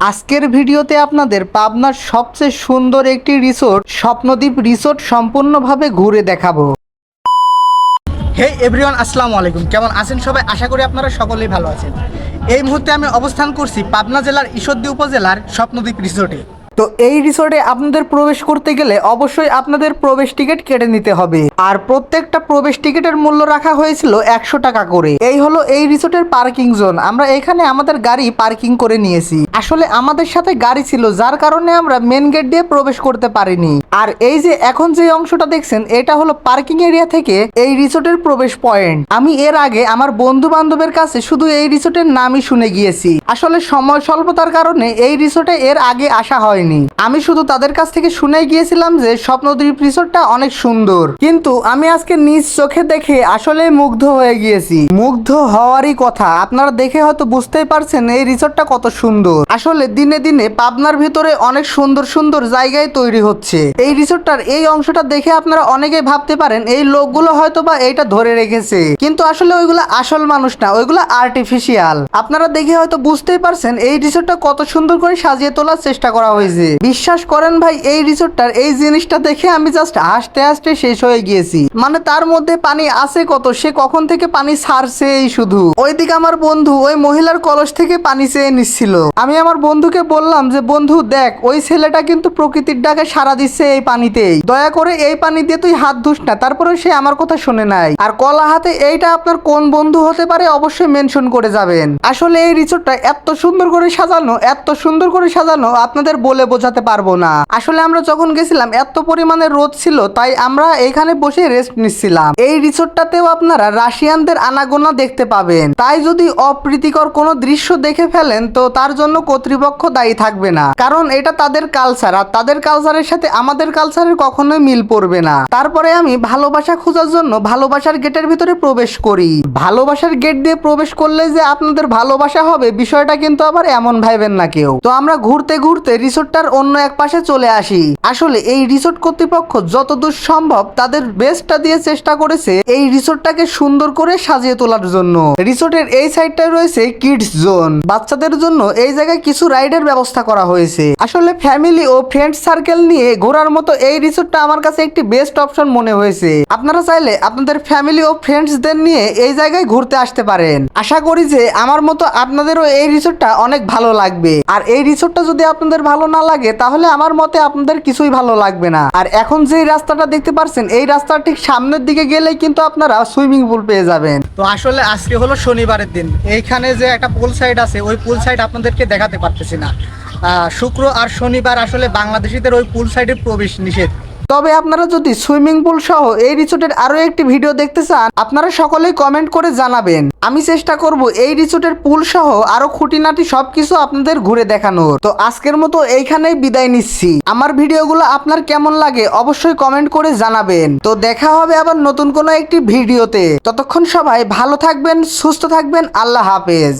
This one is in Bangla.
আজকের ভিডিওতে আপনাদের পাবনার সবচেয়ে সুন্দর একটি রিসোর্ট, স্বপ্নদ্বীপ রিসোর্ট সম্পূর্ণভাবে ঘুরে দেখাবো। হে এভরিওয়ান, আসসালামু আলাইকুম। কেমন আছেন সবাই? আশা করি আপনারা সকলেই ভালো আছেন। এই মুহূর্তে আমি অবস্থান করছি পাবনা জেলার ঈশ্বরদী উপজেলার স্বপ্নদ্বীপ রিসোর্টে। তো এই রিসোর্টে আপনাদের প্রবেশ করতে গেলে অবশ্যই আপনাদের প্রবেশ টিকিট কেটে নিতে হবে। আর প্রত্যেকটা প্রবেশ টিকিটের মূল্য রাখা হয়েছিল একশো টাকা করে। এই হলো এই রিসোর্টের পার্কিং জোন আমরা এখানে আমাদের গাড়ি পার্কিং করে নিয়েছি। আসলে আমাদের সাথে গাড়ি ছিল, যার কারণে আমরা মেন গেট দিয়ে প্রবেশ করতে পারিনি। আর এই যে এখন যে অংশটা দেখছেন, এটা হলো পার্কিং এরিয়া থেকে এই রিসোর্টের প্রবেশ পয়েন্ট আমি এর আগে আমার বন্ধু বান্ধবের কাছে শুধু এই রিসোর্টের নামই শুনে গিয়েছি। আসলে সময় স্বল্পতার কারণে এই রিসোর্টে এর আগে আসা হয়নি। আমি শুধু তাদের কাছ থেকে শুনে গিয়েছিলাম যে স্বপ্নদ্বীপ রিসোর্টটা অনেক সুন্দর। কিন্তু আমি আজকে নিজ চোখে দেখে আসলে মুগ্ধ হয়ে গিয়েছি। মুগ্ধ হওয়ারই কথা। আপনারা দেখে হয়তো বুঝতেই পারছেন এই রিসোর্টটা কত সুন্দর। আসলে দিনে দিনে পাবনার ভিতরে অনেক সুন্দর সুন্দর জায়গায় তৈরি হচ্ছে। এই রিসোর্টটার এই অংশটা দেখে আপনারা অনেকেই ভাবতে পারেন, এই লোকগুলো হয়তো বা এইটা ধরে রেখেছে। কিন্তু আসলে ওইগুলো আসল মানুষ না, ওইগুলো আর্টিফিশিয়াল আপনারা দেখে হয়তো বুঝতেই পারছেন এই রিসোর্টটা কত সুন্দর করে সাজিয়ে তোলার চেষ্টা করা হয়েছে। বিশ্বাস করেন ভাই, এই রিসোর্টটার এই জিনিসটা দেখে আমি জাস্ট হাসতে হাসতে শেষ হয়ে গিয়েছি। মানে তার মধ্যে পানি আছে কত, সে কখন থেকে পানি ছাড়ছে এই শুধু। ওইদিকে আমার বন্ধু ওই মহিলার কলস থেকে পানি চেয়ে নিচ্ছিল। আমি আমার বন্ধুকে বললাম যে, বন্ধু, দেখ, ওই ছেলেটা কিন্তু প্রকৃতির ডাকে সারা দিচ্ছে এই পানিতেই। দয়া করে এই পানি দিয়ে তুই হাত ধুস না তারপরে সে আমার কথা শুনে নাই। আর কলা হাতে এইটা আপনার কোন বন্ধু হতে পারে অবশ্যই মেনশন করে যাবেন। আসলে এই রিসোর্টটা এত সুন্দর করে সাজানো, এত সুন্দর করে সাজানো, আপনাদের বলে বোঝাতে পারব না। আসলে আমরা যখন গেছিলাম, এত পরিমাণে রোদ ছিল, তাই আমরা এখানে বসে রেস্ট নিচ্ছিলাম। এই রিসোর্টটাতেও আপনারা রাশিয়ানদের আনাগোনা দেখতে পাবেন। তাই যদি অপ্রীতিকর কোনো দৃশ্য দেখে ফেলেন, তো তার জন্য কর্তৃপক্ষ দায়ী থাকবে না। কারণ এটা তাদের কালচার আর তাদের কালচারের সাথে আমাদের কালচারের কখনোই মিল পড়বে না। তারপরে আমি ভালোবাসা খোঁজার জন্য ভালোবাসার গেটের ভিতরে প্রবেশ করি। ভালোবাসার গেট দিয়ে প্রবেশ করলে যে আপনাদের ভালোবাসা হবে, বিষয়টা কিন্তু আবার এমন ভাইবেন না কেউ। তো আমরা ঘুরতে ঘুরতে রিসোর্টটার অন্য এক পাশে চলে আসি। আসলে এই রিসোর্ট কর্তৃপক্ষ যতদূর সম্ভব তাদের বেস্টটা দিয়ে চেষ্টা করেছে এই রিসোর্টটাকে সুন্দর করে সাজিয়ে তোলার জন্য। রিসোর্টের এই সাইডটায় রয়েছে কিডস জোন। বাচ্চাদের জন্য এই জায়গায় কিছু রাইডের ব্যবস্থা করা হয়েছে। আসলে ফ্যামিলি ও ফ্রেন্ড সার্কেল নিয়ে ঘোরার মতো এই রিসোর্টটা আমার কাছে একটি বেস্ট অপশন মনে হয়েছে। আপনারা চাইলে আপনাদের ফ্যামিলি ও ফ্রেন্ডসদের নিয়ে এই জায়গায় ঘুরতে আসতে পারেন। আশা করি যে আমার মতো আপনাদেরও এই রিসোর্টটা অনেক ভালো লাগবে। আর এই রিসোর্টটা যদি আপনাদের ভালো না লাগে, তাহলে আমার মতে আপনাদের কিছুই ভালো লাগবে না। আর এখন যে রাস্তাটা দেখতে পাচ্ছেন এই রাস্তার ঠিক সামনের দিকে গেলেই কিন্তু আপনারা সুইমিং পুল পেয়ে যাবেন। তো আসলে আজকে হলো শনিবারের দিন। এইখানে যে একটা পুল সাইড আছে, ওই পুল সাইড আপনাদেরকে দেখাতে পারতেছি না। শুক্র আর শনিবার আসলে বাংলাদেশিদের ওই পুল সাইডে প্রবেশ নিষেধ। তবে আপনারা যদি সুইমিং পুল সহ এই রিসোর্টের আরও একটি ভিডিও দেখতে চান, আপনারা সকলেই কমেন্ট করে জানাবেন। আমি চেষ্টা করব এই রিসোর্টের পুল সহ আরও খুঁটিনাটি সবকিছু আপনাদের ঘুরে দেখানোর। তো আজকের মতো এইখানেই বিদায় নিচ্ছি। আমার ভিডিওগুলো আপনার কেমন লাগে অবশ্যই কমেন্ট করে জানাবেন। তো দেখা হবে আবার নতুন কোনো একটি ভিডিওতে। ততক্ষণ সবাই ভালো থাকবেন, সুস্থ থাকবেন, আল্লাহ হাফেজ।